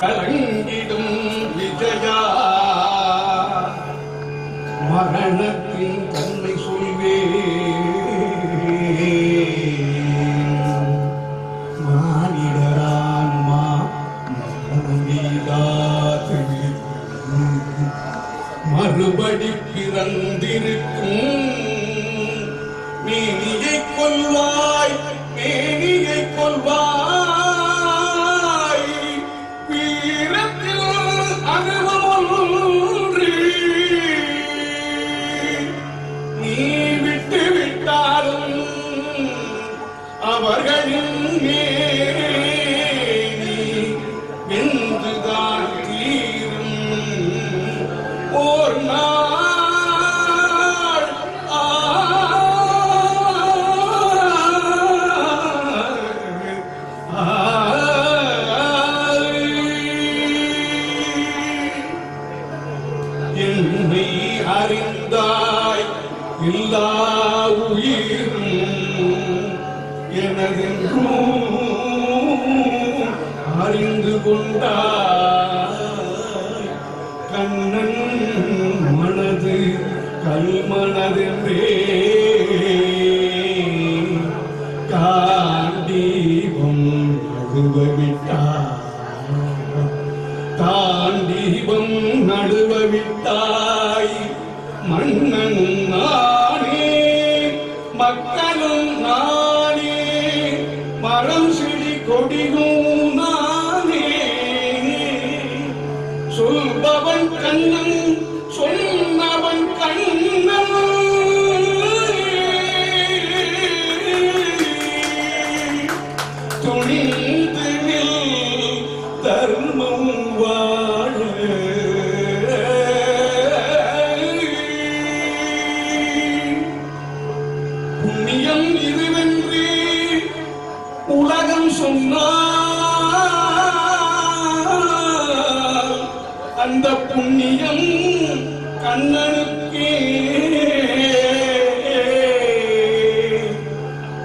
கலங்கிடும் விஜயா. மரணத்தின் தன்மை சொல்வே. மானிடரான்மா மறுபடி பிறந்திருக்க விட்டு விட்டாலும் அவர்களின் மேல் எல்லா உயிரும் எனதென்றும் அறிந்து கொண்டாய். கண்ணன் மனது கல்மனதென்றே. காண்டீபம் நடுவவிட்டார் தாண்டீபம் நடுவவிட்டார் மன்னனும் நானே மக்களும் நானே மரம் செடி கொடியும் நானே. சொல்பவன் கண்ணன் அந்த புண்ணியம் கண்ணனுக்கே.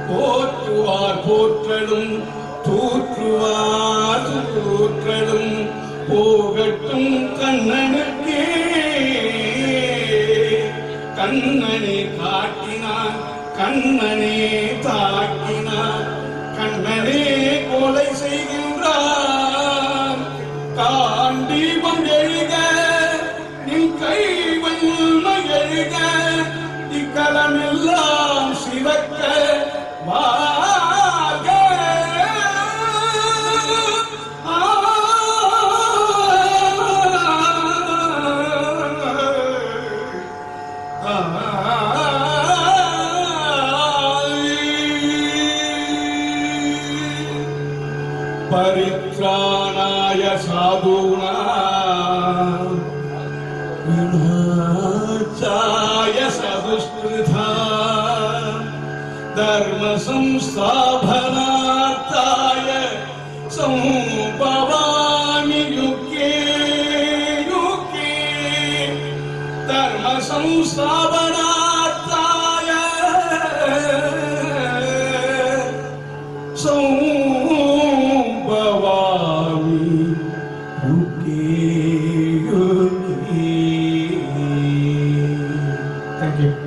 போற்றுவார் போற்றலும் தூற்றுவார் தூற்றலும் போகட்டும் கண்ணனுக்கே. கண்ணனை காட்டினான் கண்ணனே தாக்கினான் கண்ணனே परित्राणाय साधूना। विनाशाय सदुष्कृथा धर्मसंस्थापनार्थाय समुपवामि युगे युगे धर्मसंस्थापना So থাকে